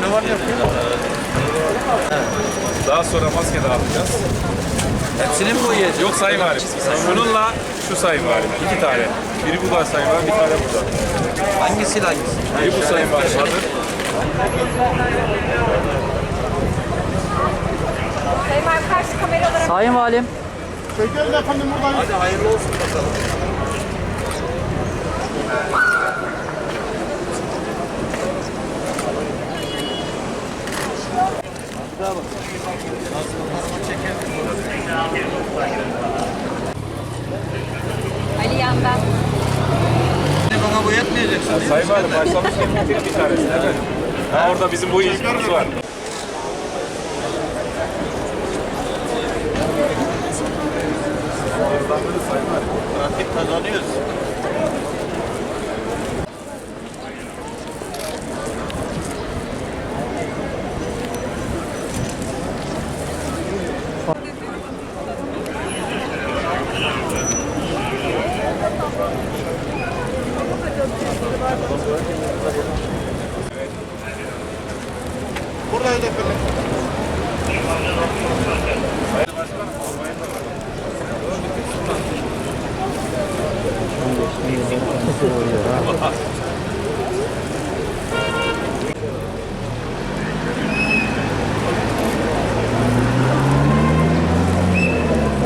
ne var ne yapıyor? Daha sonra maske dağıtacağız. Hepsini mi koyacağız? Yok sayın valim. Şununla şu sayın valim. İki tane. Biri bu da sayın valim, bir tane bu da. Hangisiyle hangisi? Biri bu sayın valim. Hazır. Sayın Valim karşı kameralara Sayın Valim. Hadi hayırlı olsun bakalım. Sayın valim başlamışken bitirin bir tanesini. Evet. Ha, orada bizim bu ilgimiz var. Trafik kazanıyoruz.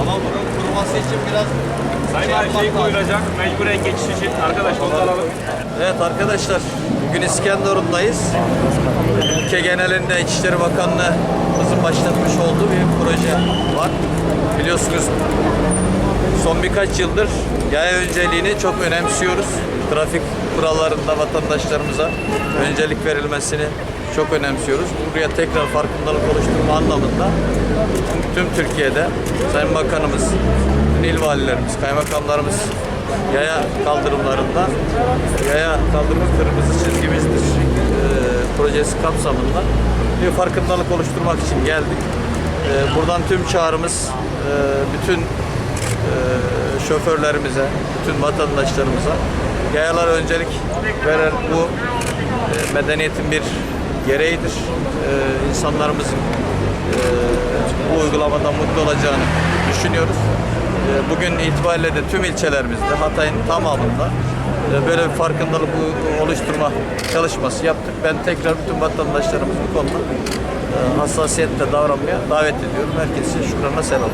Ama bunun kuruması için biraz Sayın şey koyulacak. Mecburen geçiş için. Arkadaş onu alalım. Evet arkadaşlar, bugün İskenderun'dayız. Ülke genelinde İçişleri Bakanlığımızın başlatmış olduğu bir proje var. Biliyorsunuz son birkaç yıldır yaya önceliğini çok önemsiyoruz. Trafik kurallarında vatandaşlarımıza öncelik verilmesini çok önemsiyoruz. Buraya tekrar farkındalık oluşturma anlamında tüm Türkiye'de Sayın Bakanımız, il valilerimiz, kaymakamlarımız yaya kaldırımlarında yaya kaldırım kırmızı çizgimizdir e, projesi kapsamında bir farkındalık oluşturmak için geldik. E, buradan tüm çağrımız e, bütün şoförlerimize, bütün vatandaşlarımıza yayalar öncelik veren bu e, medeniyetin bir gereğidir. E, insanlarımızın e, bu uygulamadan mutlu olacağını düşünüyoruz. E, Bugün itibariyle de tüm ilçelerimizde, Hatay'ın tamamında e, böyle bir farkındalık oluşturma çalışması yaptık. Ben tekrar bütün vatandaşlarımızı bu konuda e, hassasiyetle davranmaya davet ediyorum. Herkese şükranla selam.